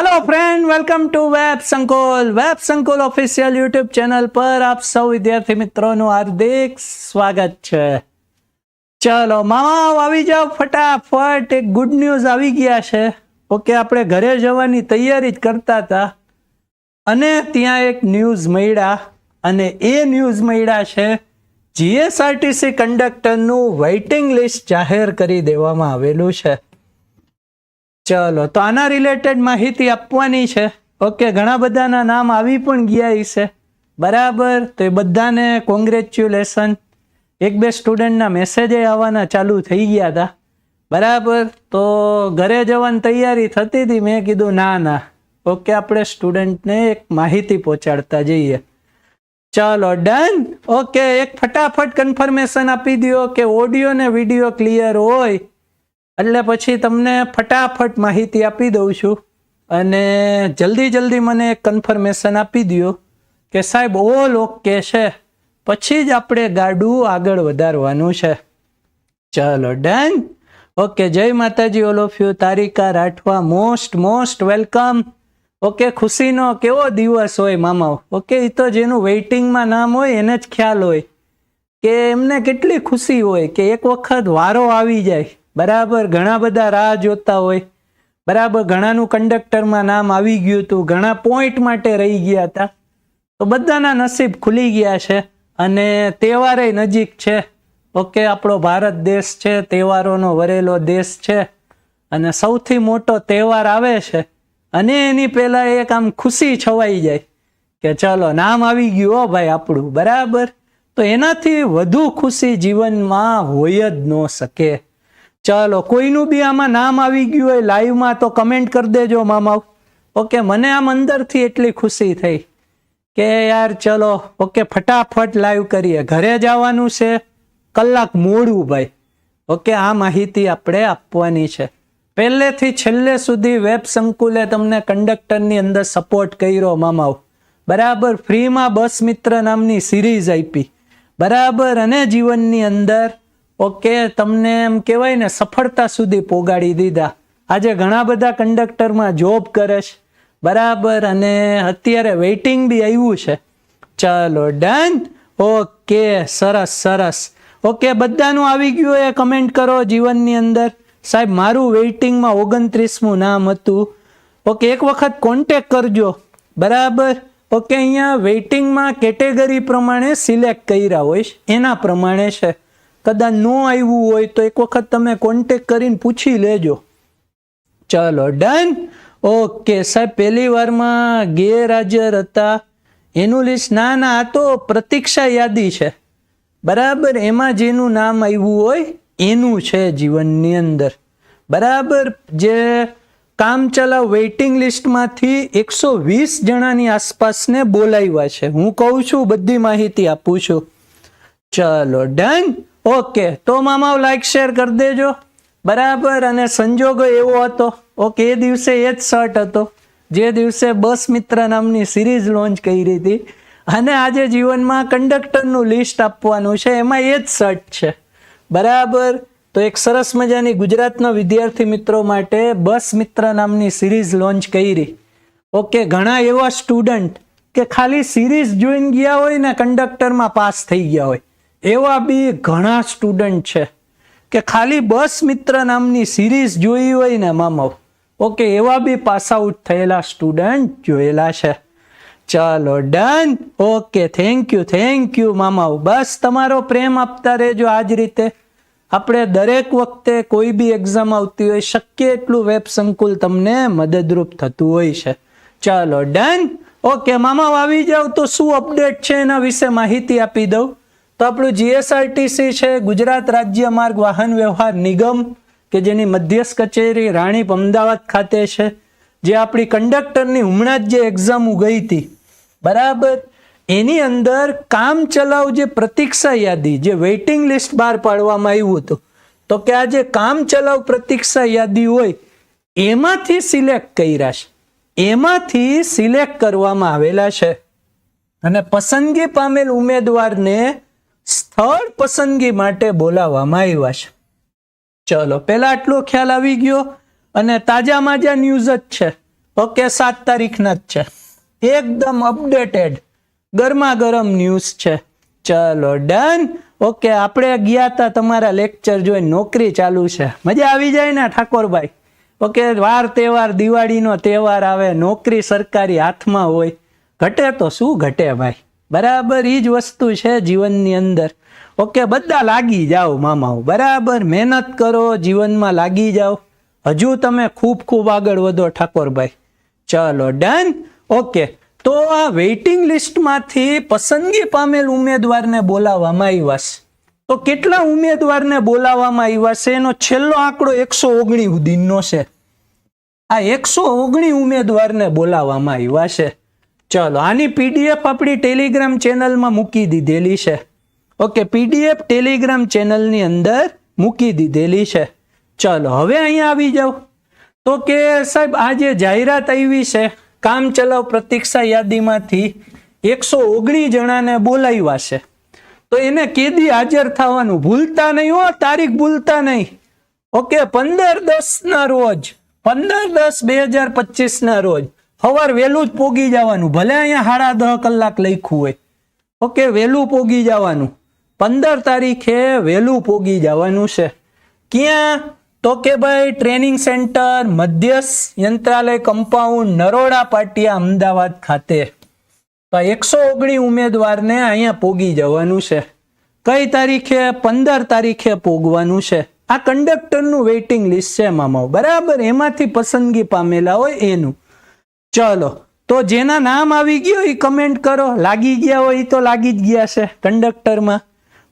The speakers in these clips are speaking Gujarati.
Hello friend welcome to web Sankul web Sankul official YouTube channel પર આપ સૌ વિદ્યાર્થી મિત્રોનું હાર્દિક સ્વાગત છે. ચલો મામા આવી જાઓ ફટાફટ. એક ગુડ ન્યૂઝ આવી ગયા છે. ઓકે, આપણે ઘરે જવાની તૈયારી જ કરતા હતા. અને ત્યાં એક ન્યૂઝ મળ્યા. અને એ ન્યૂઝ મળ્યા છે જીએસઆરટીસી કંડક્ટરનું વેઇટિંગ લિસ્ટ જાહેર કરી દેવામાં આવેલું છે. ચલો, તો આના રિલેટેડ માહિતી આપવાની છે. ઓકે ઘણા બધાના નામ આવી પણ ગયા છે. બરાબર? તો એ બધાને કોંગ્રેચ્યુલેશન એક બે સ્ટુડન્ટના મેસેજે આવવાના ચાલુ થઈ ગયા હતા બરાબર? તો ઘરે જવાની તૈયારી થતી હતી મેં કીધું ના ના. ઓકે આપણે સ્ટુડન્ટને એક માહિતી પહોંચાડતા જઈએ. ચાલો ડન ઓકે એક ફટાફટ કન્ફર્મેશન આપી દો કે ઓડિયો ને વીડિયો ક્લિયર હોય એટલે પછી તમને ફટાફટ માહિતી આપી દઉં છું. અને જલ્દી જલ્દી મને કન્ફર્મેશન આપી દો કે સાહેબ ઓલ ઓકે છે પછી જ આપણે ગાડું આગળ વધારવાનું છે. ચલો, ડન. ઓકે, જય માતાજી all of you Tarika Rathwa most most welcome okay, ખુશીનો કેવો દિવસ હોય મામા ઓકે એ તો જેનું વેઇટિંગમાં નામ હોય એને જ ખ્યાલ હોય. કે એમને કેટલી ખુશી હોય કે એક વખત વારો આવી જાય. બરાબર, ઘણા બધા રાહ જોતા હોય. બરાબર, ઘણાનું કંડક્ટરમાં નામ આવી ગયું હતું. ઘણા પોઈન્ટ માટે રહી ગયા હતા. તો બધાના નસીબ ખુલી ગયા છે અને તહેવારે નજીક છે. ઓકે, આપણો ભારત દેશ છે, તહેવારોનો વરેલો દેશ છે અને સૌથી મોટો તહેવાર આવે છે અને એની પહેલાં એક આમ ખુશી છવાઈ જાય કે ચલો, નામ આવી ગયું હો ભાઈ આપણું. બરાબર? તો એનાથી વધુ ખુશી જીવનમાં હોય જ ન શકે. ચાલો, કોઈનું બી આમાં નામ આવી ગયું હોય લાઈવમાં તો કમેન્ટ કરી દેજો મામા. ઓકે, મને આમ અંદરથી એટલી ખુશી થઈ કે યાર ચલો, ઓકે, ફટાફટ લાઈવ કરીએ. ઘરે જવાનું છે, કલાક મોડું ભાઈ. ઓકે, આ માહિતી આપણે આપવાની છે. પહેલેથી છેલ્લે સુધી વેબ સંકુલે તમને કંડક્ટરની અંદર સપોર્ટ કર્યો મામાઓ બરાબર, ફ્રીમાં બસ મિત્ર નામની સિરીઝ આપી. બરાબર, અને જીવનની અંદર ઓકે, તમને એમ કહેવાય ને, સફળતા સુધી પોગાડી દીધા. આજે ઘણા બધા કંડક્ટરમાં જોબ કરે છે બરાબર, અને અત્યારે વેઇટિંગ બી આવ્યું છે. ચાલો, ડન? ઓકે, સરસ સરસ. ઓકે, બધાનું આવી ગયું એ કમેન્ટ કરો જીવનની અંદર. સાહેબ, મારું વેઇટિંગમાં ઓગણત્રીસમું નામ હતું. ઓકે, એક વખત કોન્ટેક કરજો. બરાબર? ઓકે, અહીંયા વેઇટિંગમાં કેટેગરી પ્રમાણે સિલેક્ટ કર્યા હોય એના પ્રમાણે છે. કદાચ નો આવ્યું હોય તો એક વખત તમે કોન્ટેક કરીને પૂછી લેજો. ચલો ડન ઓકે સાહેબ, પહેલી વારમાં ગેરહાજર હતા. એનું લિસ્ટ ના ના, આ તો પ્રતીક્ષા યાદી છે. બરાબર, એમાં જેનું નામ આવ્યું હોય, એનું છે જીવનની અંદર. બરાબર, જે કામચલાઉ વેઇટિંગ લિસ્ટમાંથી એકસો વીસ જણાની આસપાસને બોલાવ્યા છે. હું કહું છું, બધી માહિતી આપું છું. ચલો ડન ઓકે, તો મામાઓ લાઈક શેર કરી દેજો. બરાબર, અને સંજોગો એવો હતો. ઓકે, એ દિવસે એ જ શર્ટ હતો. જે દિવસે બસ મિત્ર નામની સિરીઝ લોન્ચ કરી હતી. અને આજે જીવનમાં કંડક્ટરનું લિસ્ટ આપવાનું છે. એમાં એ જ શર્ટ છે. બરાબર, તો એક સરસ મજાની ગુજરાતના વિદ્યાર્થી મિત્રો માટે બસ મિત્ર નામની સિરીઝ લોન્ચ કરી. ઓકે, ઘણા એવા સ્ટુડન્ટ કે ખાલી સિરીઝ જોઈન ગયા હોય ને કંડક્ટરમાં પાસ થઈ ગયા હોય. એવા બી ઘણા સ્ટુડન્ટ છે કે ખાલી બસ મિત્ર નામની સિરીઝ જોઈ હોય ને મામવ ઓકે, એવા બી પાસ આઉટ થયેલા સ્ટુડન્ટ જોયેલા છે. ચાલો done okay thank you thank you મામાઓ. બસ તમારો પ્રેમ આપતા રહેજો આ જ રીતે. આપણે દરેક વખતે કોઈ બી એક્ઝામ આવતી હોય, શક્ય એટલું વેબ સંકુલ તમને મદદરૂપ થતું હોય છે. ચાલો ડન ઓકે મામા આવી જાવ તો શું અપડેટ છે એના વિશે માહિતી આપી દઉં. તો આપણું જીએસઆરટીસી છે, ગુજરાત રાજ્ય માર્ગ વાહન વ્યવહાર નિગમ, કે જેની મધ્યસ્થ કચેરી રાણીપ અમદાવાદ ખાતે છે, જે આપણી કંડક્ટરની હમણાં જ જે એક્ઝામ ઉગઈ હતી. બરાબર? એની અંદર કામ ચલાવ જે પ્રતીક્ષા યાદી, જે વેઇટિંગ લિસ્ટ બહાર પાડવામાં આવ્યું હતું, તો કે આ જે કામ ચલાવ પ્રતીક્ષા યાદી હોય, એમાંથી સિલેક્ટ કર્યા છે. એમાંથી સિલેક્ટ કરવામાં આવેલા છે. અને પસંદગી પામેલ ઉમેદવારને સ્થળ પસંદગી માટે બોલાવવામાં આવ્યા છે. ચલો, પહેલા આટલો ખ્યાલ આવી ગયો અને તાજા માજા ન્યૂઝ જ છે. ઓકે, સાત તારીખના જ છે. એકદમ અપડેટેડ ગરમા ગરમ ન્યૂઝ છે. ચલો ડન ઓકે, આપણે ગયા હતા તમારા લેક્ચર જોઈને નોકરી ચાલુ છે. મજા આવી જાય ને, ઠાકોરભાઈ? ઓકે, વાર તહેવાર, દિવાળીનો તહેવાર આવે, નોકરી સરકારી હાથમાં હોય. ઘટે તો શું ઘટે ભાઈ? બરાબર એ જ વસ્તુ છે જીવનની અંદર. ઓકે, બધા લાગી જાઓ મામાઓ. બરાબર, મહેનત કરો, જીવનમાં લાગી જાઓ. હજુ તમે ખૂબ ખૂબ આગળ વધો ઠાકોરભાઈ. ચલો, ડન. ઓકે, તો આ વેઇટિંગ લિસ્ટમાંથી પસંદગી પામેલ ઉમેદવારને બોલાવવામાં આવ્યા છે. તો કેટલા ઉમેદવારને બોલાવવામાં આવ્યા છે? એનો છેલ્લો આંકડો એકસો ઓગણી સુધીનો છે. આ એકસો ઓગણી ઉમેદવારને બોલાવવામાં આવ્યા છે. ચલો, આની પીડીએફ આપણી ટેલિગ્રામ ચેનલમાં મૂકી દીધેલી છે. ઓકે પીડીએફ ટેલિગ્રામ ચેનલની અંદર મૂકી દીધેલી છે. ચલો, હવે અહીંયા આવી જાઓ. તો કે સાહેબ, આ જે જાહેરાત આવી છે, કામ ચલાવ પ્રતીક્ષા યાદીમાંથી એકસો ઓગણીસ જણાને બોલાવ્યા છે. તો એને કેદી હાજર થવાનું ભૂલતા નહીં હો, તારીખ ભૂલતા નહીં. ઓકે પંદર દસ ના રોજ, પંદર દસ બે હજાર પચીસના રોજ સવાર વહેલું જ પોગી જવાનું. ભલે અહીંયા સાડા દહ કલાક લખ્યું હોય. ઓકે વહેલું પોગી જવાનું. પંદર તારીખે વહેલું પોગી જવાનું છે. ક્યાં? તો કે ભાઈ, ટ્રેનિંગ સેન્ટર, મધ્યસ્થ યંત્રાલય કમ્પાઉન્ડ નરોડા પાટિયા, અમદાવાદ ખાતે. તો એકસો ઓગણી ઉમેદવારને અહીંયા પોગી જવાનું છે. કઈ તારીખે? પંદર તારીખે પોગવાનું છે. આ કંડક્ટરનું વેઇટિંગ લિસ્ટ છે, મામાઓ. બરાબર? એમાંથી પસંદગી પામેલા હોય એનું. ચલો, તો જેના નામ આવી ગયો એ કમેન્ટ કરો. લાગી ગયા હોય એ તો લાગી જ ગયા છે કંડક્ટરમાં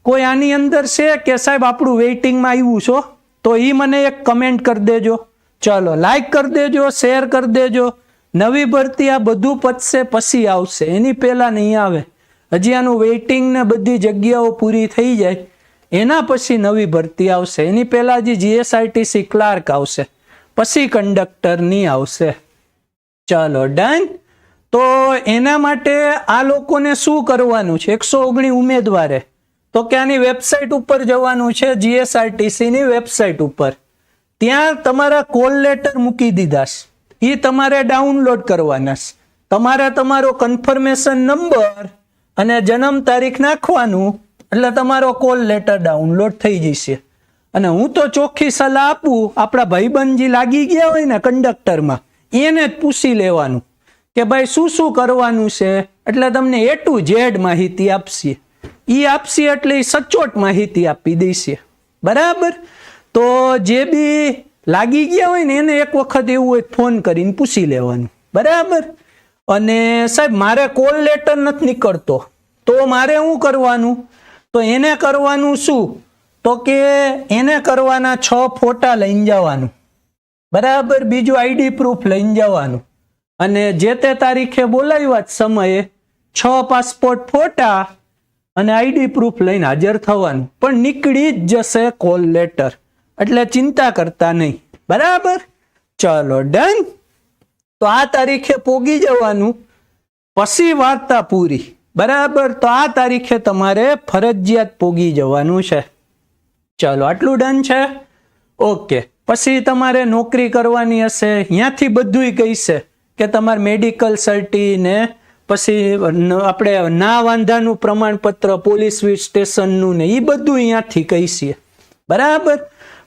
કોઈ આની અંદર છે કે સાહેબ આપણું વેઇટિંગમાં આવ્યું છો? તો એ મને એક કમેન્ટ કરી દેજો. ચલો લાઈક કરી દેજો શેર કરી દેજો. નવી ભરતી આ બધું પતશે, પછી આવશે. એની પહેલાં નહીં આવે. હજી આનું વેઇટિંગ ને બધી જગ્યાઓ પૂરી થઈ જાય. એના પછી નવી ભરતી આવશે. એની પહેલાં હજી જીએસઆઈટીસી ક્લાર્ક આવશે. પછી કંડક્ટરની આવશે. ચાલો ડન તો એના માટે આ લોકોને શું કરવાનું છે? એકસો ઓગણી ઉમેદવારે. તો કે આની વેબસાઇટ ઉપર જવાનું છે જીએસઆરટીસીની વેબસાઇટ ઉપર. ત્યાં તમારા કોલ લેટર મૂકી દીધા એ તમારે ડાઉનલોડ કરવાના તમારે તમારો કન્ફર્મેશન નંબર અને જન્મ તારીખ નાખવાનું, એટલે તમારો કોલ લેટર ડાઉનલોડ થઈ જશે. અને હું તો ચોખ્ખી સલાહ આપું, આપણા ભાઈબંધજી લાગી ગયા હોય ને કંડક્ટરમાં એને જ પૂછી લેવાનું કે ભાઈ શું શું કરવાનું છે? એટલે તમને એ ટુ ઝેડ માહિતી આપશે. એ આપશે એટલે એ સચોટ માહિતી આપી દેશે. બરાબર? તો જે બી લાગી ગયા હોય ને એને એક વખત એવું હોય ફોન કરીને પૂછી લેવાનું. બરાબર? અને સાહેબ, મારે કોલ લેટર નથી નીકળતો. તો મારે શું કરવાનું? તો એને કરવાનું શું? તો કે એને કરવાના છ ફોટા લઈને જવાનું. બરાબર બીજું આઈડી પ્રૂફ લઈને જવાનું. અને જે તે તારીખે બોલાવ્યા જ સમયે છ પાસપોર્ટ ફોટા અને આઈડી પ્રૂફ લઈને હાજર થવાનું. પણ નીકળી જ જશે કોલ લેટર એટલે ચિંતા કરતા નહીં. બરાબર? ચલો ડન તો આ તારીખે પોગી જવાનું. પછી વાર્તા પૂરી. બરાબર? તો આ તારીખે તમારે ફરજિયાત પોગી જવાનું છે. ચલો, આટલું ડન છે? ઓકે પછી તમારે નોકરી કરવાની હશે ત્યાંથી બધુંય કહીશે કે તમારે મેડિકલ સર્ટી ને, પછી આપણે ના વાંધાનું પ્રમાણપત્ર પોલીસ સ્ટેશનનું ને એ બધું અહીંયાથી કહીશીએ. બરાબર?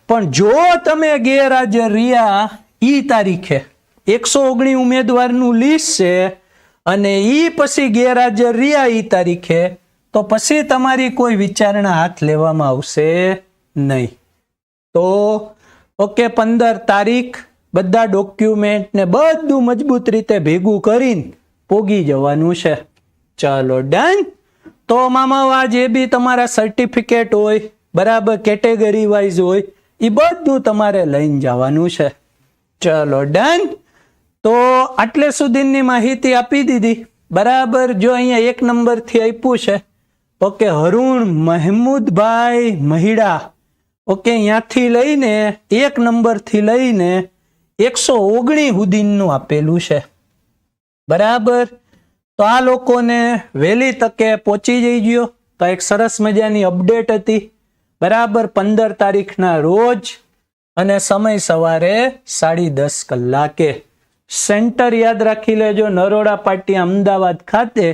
પણ જો તમે ગેરહાજર રહ્યા એ તારીખે એકસો ઓગણી ઉમેદવારનું લિસ્ટ છે અને એ પછી ગેરહાજર રહ્યા એ તારીખે, તો પછી તમારી કોઈ વિચારણા હાથ લેવામાં આવશે નહીં. તો ઓકે, પંદર તારીખ બધા ડોક્યુમેન્ટ ને બધું મજબૂત રીતે ભેગું કરીને પોગી જવાનું છે. ચાલો, ડન. તો મામા આ જે બી તમારા સર્ટિફિકેટ હોય, બરાબર કેટેગરી વાઇઝ હોય એ બધું તમારે લઈને જવાનું છે. ચલો, ડન. તો આટલે સુધીની માહિતી આપી દીધી. બરાબર, જો અહીંયા એક નંબરથી આપ્યું છે. ઓકે, હરુણ મહેમૂદભાઈ મહિડા. ઓકે ત્યાંથી લઈને એક નંબરથી લઈને એકસો ઓગણી સુધીનું આપેલું છે. બરાબર? તો આ લોકોને વહેલી તકે પહોંચી જઈ ગયો તો એક સરસ મજાની અપડેટ હતી. બરાબર? પંદર તારીખના રોજ અને સમય સવારે સાડી દસ કલાકે. સેન્ટર યાદ રાખી લેજો, નરોડા પાટી અમદાવાદ ખાતે.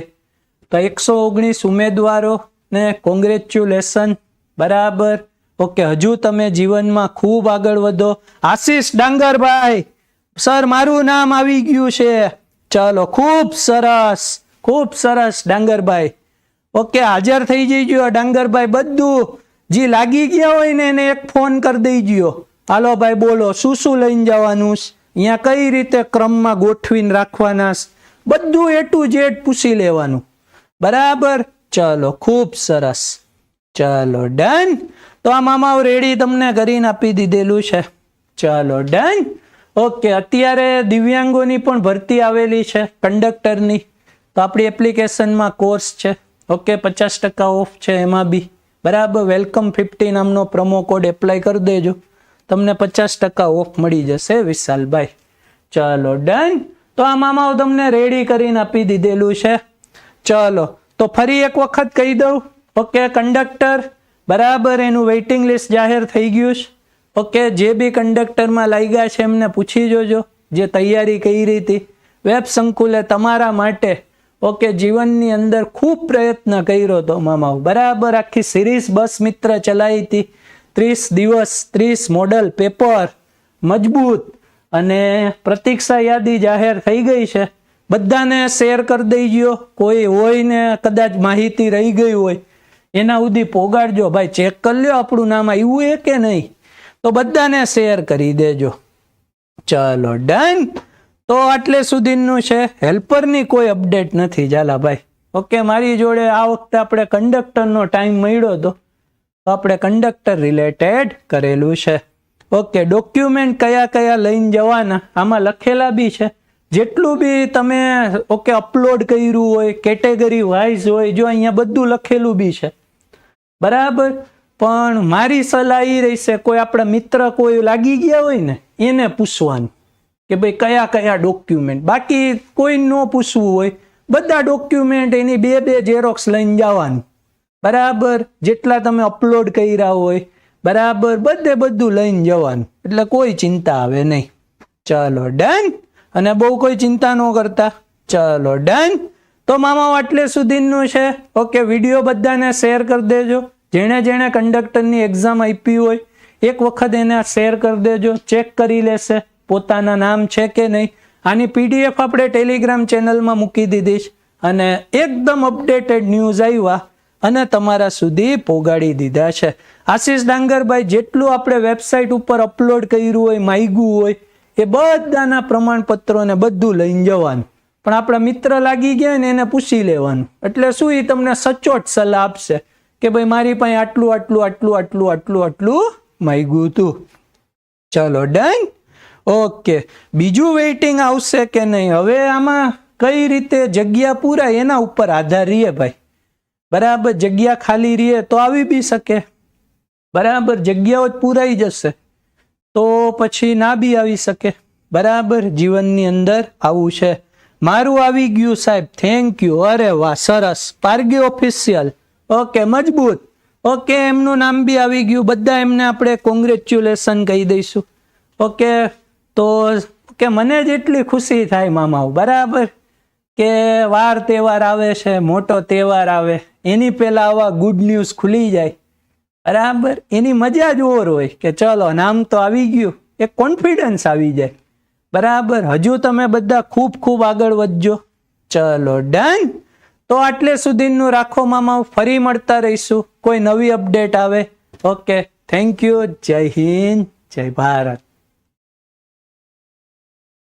તો એકસો ઓગણીસ ઉમેદવારો ને કોંગ્રેચ્યુલેશન બરાબર? ઓકે, હજુ તમે જીવનમાં ખૂબ આગળ વધો. આશીષ ડાંગરભાઈ, સર, મારું નામ આવી ગયું છે. ચાલો, ખૂબ સરસ ખૂબ સરસ ડાંગરભાઈ. ઓકે, હાજર થઈ જઈજો ડાંગરભાઈ બધું. જે લાગી ગયા હોય ને, એને એક ફોન કરી દેજો. હાલો ભાઈ, બોલો, શું શું લઈને જવાનું? અહીંયા કઈ રીતે ક્રમમાં ગોઠવીને રાખવાના બધું એ ટુ ઝેડ પૂછી લેવાનું. બરાબર? ચલો, ખૂબ સરસ. ચલો, ડન. તો આ મામાઓ રેડી તમને કરીને આપી દીધેલું છે. ચાલો, ડન. ઓકે અત્યારે દિવ્યાંગોની પણ ભરતી આવેલી છે, કંડક્ટરની. તો આપણી એપ્લિકેશનમાં કોર્સ છે. ઓકે પચાસ ટકા ઓફ છે એમાં બી. બરાબર, વેલકમ ફિફ્ટી નામનો પ્રોમો કોડ એપ્લાય કરી દેજો. તમને પચાસ ટકા ઓફ મળી જશે, વિશાલભાઈ. ચાલો, ડન. તો આ મામાઓ તમને રેડી કરીને આપી દીધેલું છે. ચાલો, તો ફરી એક વખત કહી દઉં. ઓકે કંડક્ટર બરાબર એનું વેઇટિંગ લિસ્ટ જાહેર થઈ ગયું છે. ઓકે, જે બી કંડક્ટરમાં લાગ્યા છે એમને પૂછી જોજો, જે તૈયારી કરી હતી. વેબ સંકુલે તમારા માટે, ઓકે, જીવનની અંદર ખૂબ પ્રયત્ન કર્યો હતો મામાઓ. બરાબર આખી સિરીઝ બસ મિત્ર ચલાવી હતી. ત્રીસ દિવસ, ત્રીસ મોડલ પેપર મજબૂત અને પ્રતીક્ષા યાદી જાહેર થઈ ગઈ છે. બધાને શેર કરી દઈ ગયો કોઈ હોય ને કદાચ માહિતી રહી ગઈ હોય એના સુધી પોગાડજો. ભાઈ ચેક કરી લ્યો આપણું નામ આવ્યું એ કે નહીં? તો બધાને શેર કરી દેજો. ચલો ડન તો આટલે સુધીનું છે. હેલ્પરની કોઈ અપડેટ નથી. ઝાલા ભાઈ. ઓકે મારી જોડે આ વખતે આપણે કંડક્ટરનો ટાઈમ મળ્યો હતો. તો આપણે કંડક્ટર રિલેટેડ કરેલું છે. ઓકે ડોક્યુમેન્ટ કયા કયા લઈને જવાના? આમાં લખેલા બી છે. જેટલું બી તમે ઓકે અપલોડ કર્યું હોય કેટેગરી વાઇઝ હોય, જો અહીંયા બધું લખેલું બી છે. બરાબર? પણ મારી સલાહ એ રહેશે, કોઈ આપણા મિત્ર કોઈ લાગી ગયા હોય ને, એને પૂછવાનું કે ભાઈ કયા કયા ડોક્યુમેન્ટ બાકી કોઈ ન પૂછવું હોય, બધા ડોક્યુમેન્ટ એની બે બે ઝેરોક્સ લઈને જવાનું. બરાબર? જેટલા તમે અપલોડ કર્યા હોય, બરાબર? બધે બધું લઈને જવાનું. એટલે કોઈ ચિંતા આવે નહીં. ચલો ડન અને બહુ કોઈ ચિંતા ન કરતા. ચલો ડન તો મામા આટલે સુધીનું છે. ઓકે વીડિયો બધાને શેર કરી દેજો. જેણે જેણે કંડક્ટરની એક્ઝામ આપી હોય, એક વખત એને શેર કરી દેજો. ચેક કરી લેશે. પોતાના નામ છે કે નહીં. આની પીડીએફ આપણે ટેલિગ્રામ ચેનલમાં મૂકી દીધી અને એકદમ અપડેટેડ ન્યૂઝ આવ્યા અને તમારા સુધી પોગાડી દીધા છે. આશીષ ડાંગરભાઈ, જેટલું આપણે વેબસાઇટ ઉપર અપલોડ કર્યું હોય, માગ્યું હોય એ બધાના પ્રમાણપત્રો ને બધું લઈને જવાનું. પણ આપણા મિત્ર લાગી ગયા ને એને પૂછી લેવાનું. એટલે શું એ તમને સચોટ સલાહ આપશે? કે ભાઈ, મારી પાસે આટલું આટલું આટલું આટલું આટલું આટલું માગ્યું હતું ચલો, ડન? ઓકે. બીજું વેઇટિંગ આવશે કે નહીં? હવે આમાં કઈ રીતે જગ્યા પૂરાય એના ઉપર આધાર રહીએ ભાઈ. બરાબર, જગ્યા ખાલી રહીએ તો આવી બી શકે. બરાબર, જગ્યાઓ જ પૂરાઈ જશે. તો પછી ના બી આવી શકે. બરાબર? જીવનની અંદર આવું છે. મારું આવી ગયું સાહેબ. થેન્ક યુ અરે વાહ, સરસ. પારગી ઓફિશિયલ ઓકે મજબૂત. ઓકે એમનું નામ બી આવી ગયું. બધા એમને આપણે કોંગ્રેચ્યુલેશન કહી દઈશું. ઓકે તો કે મને જેટલી ખુશી થાય મામાઓ. બરાબર? કે વાર તહેવાર આવે છે, મોટો તહેવાર આવે. એની પહેલાં આવા ગુડ ન્યૂઝ ખુલી જાય. બરાબર? એની મજા જ ઓર હોય કે ચલો નામ તો આવી ગયું. એ કોન્ફિડન્સ આવી જાય. બરાબર? હજુ તમે બધા ખૂબ ખૂબ આગળ વધજો. ચલો ડન તો આટલે સુધીનું રાખો મામા ફરી મળતા રહીશું. કોઈ નવી અપડેટ આવે? ઓકે થેન્ક યુ જય હિન્દ. જય ભારત.